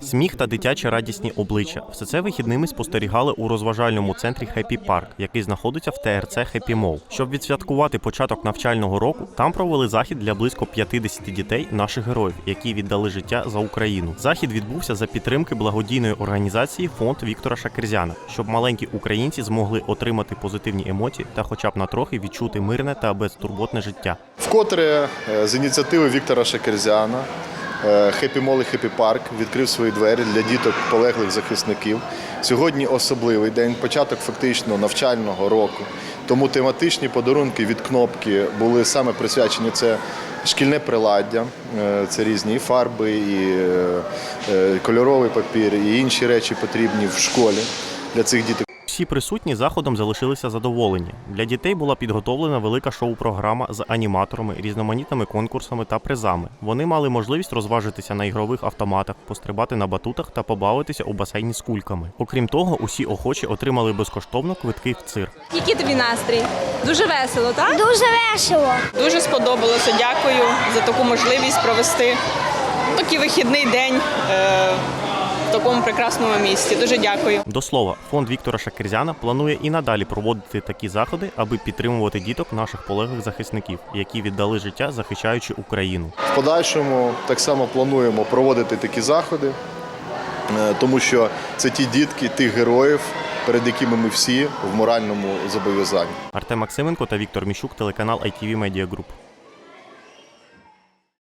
Сміх та дитячі радісні обличчя. Все це вихідними спостерігали у розважальному центрі Хеппі Парк, який знаходиться в ТРЦ Хеппі Мол. Щоб відсвяткувати початок навчального року, там провели захід для близько 50 дітей наших героїв, які віддали життя за Україну. Захід відбувся за підтримки благодійної організації Фонд Віктора Шакерзяна, щоб маленькі українці змогли отримати позитивні емоції та, хоча б на трохи відчути мирне та безтурботне життя. Вкотре е, з ініціативи Віктора Шакерзяна Хеппі Мол і Хеппі Парк відкрив свої двері для діток полеглих захисників. Сьогодні особливий день, початок фактично навчального року. Тому тематичні подарунки від кнопки були саме присвячені це шкільне приладдя, е, це різні фарби, і е, е, кольоровий папір, і інші речі потрібні в школі для цих діток. Всі присутні заходом залишилися задоволені. Для дітей була підготовлена велика шоу-програма з аніматорами, різноманітними конкурсами та призами. Вони мали можливість розважитися на ігрових автоматах, пострибати на батутах та побавитися у басейні з кульками. Окрім того, усі охочі отримали безкоштовно квитки в цирк. Який тобі настрій? Дуже весело, так? Дуже весело. Дуже сподобалося. Дякую за таку можливість провести такий вихідний день е, в такому прекрасному місті. Дуже дякую. До слова, фонд Віктора Шакерзяна планує і надалі проводити такі заходи, аби підтримувати діток наших полеглих захисників, які віддали життя, захищаючи Україну. В подальшому так само плануємо проводити такі заходи, е, тому що це ті дітки, тих героїв, перед якими ми всі в моральному зобов'язанні. Артем Максименко та Віктор Міщук, телеканал ITV Media Group.